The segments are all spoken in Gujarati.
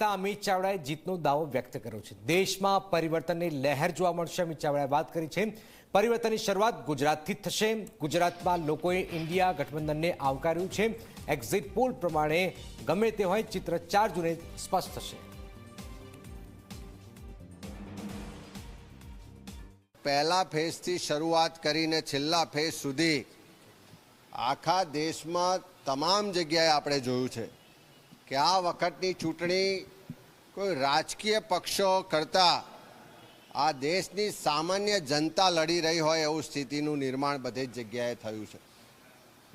નેતા અમિત ચાવડાએ જીતનો દાવો વ્યક્ત કર્યો છે. દેશમાં પરિવર્તનની લહેર જોવા મળશે. અમિત ચાવડાએ વાત કરી છે. પરિવર્તનની શરૂઆત ગુજરાતથી જ થશે. ગુજરાતમાં લોકોએ ઇન્ડિયા ગઠબંધનને આવકાર્યું છે. એક્ઝિટ પોલ પ્રમાણે ગમે તે હોય ચિત્ર ચાર જૂને સ્પષ્ટ થશે. પહેલા ફેઝથી શરૂઆત કરીને છેલ્લા ફેઝ સુધી આખા દેશમાં તમામ જગ્યાએ આપણે જોયું છે. કે આ વખતની ચૂંટણી કોઈ રાજકીય પક્ષો કરતાં આ દેશની સામાન્ય જનતા લડી રહી હોય એવું સ્થિતિનું નિર્માણ બધે જ જગ્યાએ થયું છે.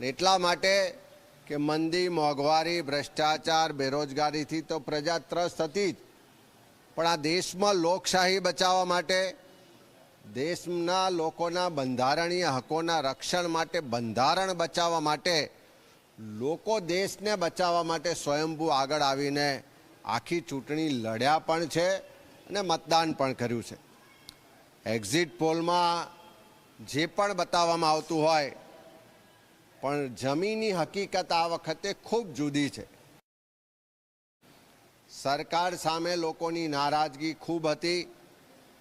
એટલા માટે કે મંદી, મોંઘવારી, ભ્રષ્ટાચાર, બેરોજગારીથી તો પ્રજા ત્રસ્ત હતી જ. પણ આ દેશમાં લોકશાહી બચાવવા માટે, દેશના લોકોના બંધારણીય હકોના રક્ષણ માટે, બંધારણ બચાવવા માટે લોકો દેશને બચાવવા માટે સ્વયંભૂ આગળ આવીને આખી ચૂંટણી લડ્યા પણ છે અને મતદાન પણ કર્યું છે. એક્ઝિટ પોલમાં જે પણ બતાવવામાં આવતું હોય, પણ જમીની હકીકત આ વખતે ખૂબ જુદી છે. સરકાર સામે લોકોની નારાજગી ખૂબ હતી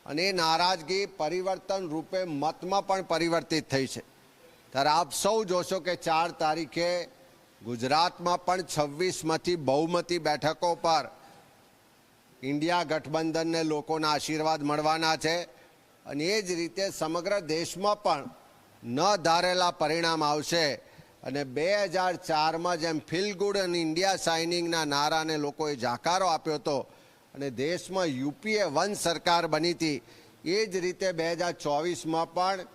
અને એ નારાજગી પરિવર્તન રૂપે મતમાં પણ પરિવર્તિત થઈ છે. ત્યારે આપ સૌ જોશો કે ચાર તારીખે ગુજરાતમાં પણ છવ્વીસમાંથી બહુમતી બેઠકો પર ઇન્ડિયા ગઠબંધનને લોકોના આશીર્વાદ મળવાના છે. અને એ જ રીતે સમગ્ર દેશમાં પણ ન ધારેલા પરિણામ આવશે. અને બે હજાર ચારમાં જેમ ફીલ ગુડ અને ઇન્ડિયા સાઇનિંગના નારાને લોકોએ જાકારો આપ્યો હતો અને દેશમાં યુપીએ વન સરકાર બની હતી. એ જ રીતે બે હજાર ચોવીસમાં પણ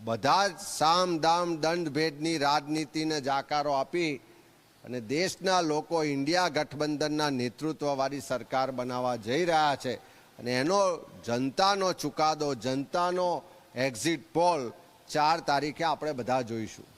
બધા જ સામ, દામ, દંડ ભેદની રાજનીતિને જાકારો આપી અને દેશના લોકો ઇન્ડિયા ગઠબંધનના નેતૃત્વવાળી સરકાર બનાવવા જઈ રહ્યા છે. અને એનો જનતાનો ચુકાદો, જનતાનો એક્ઝિટ પોલ ચાર તારીખે આપણે બધા જોઈશું.